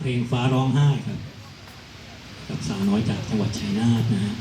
เพลงฟ้าร้องไห้ครับ กับสาวน้อยจากจังหวัดชัยนาธนะฮะ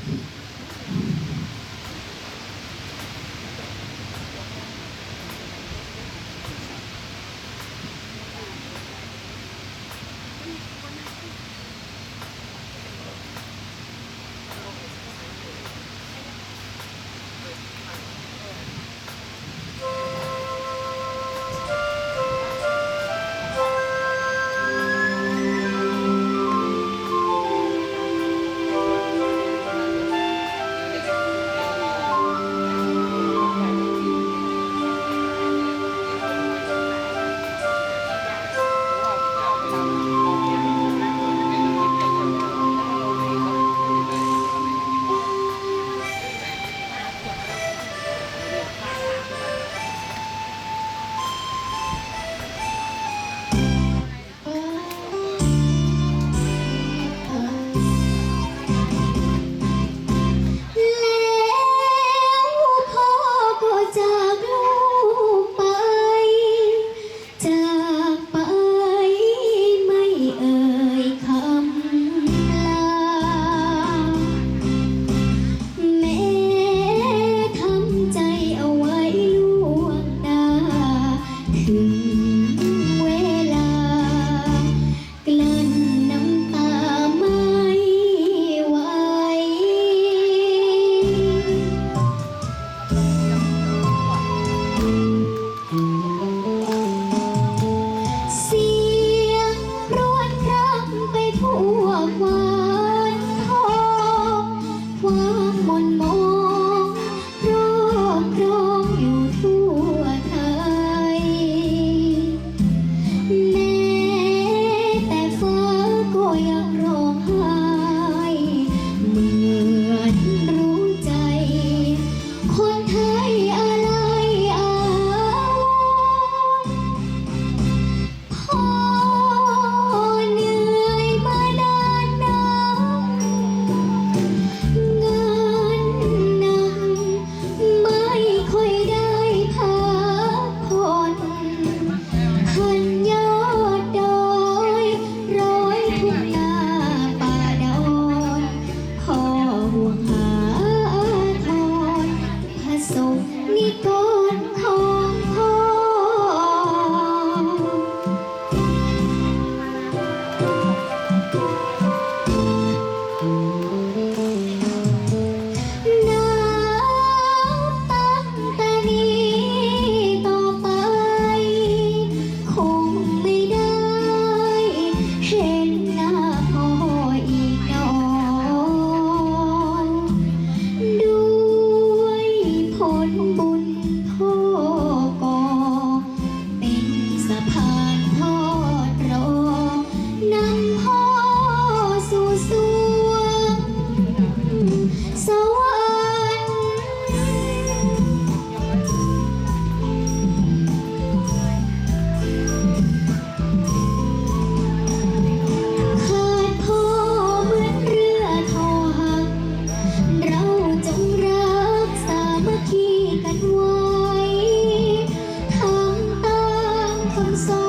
không xa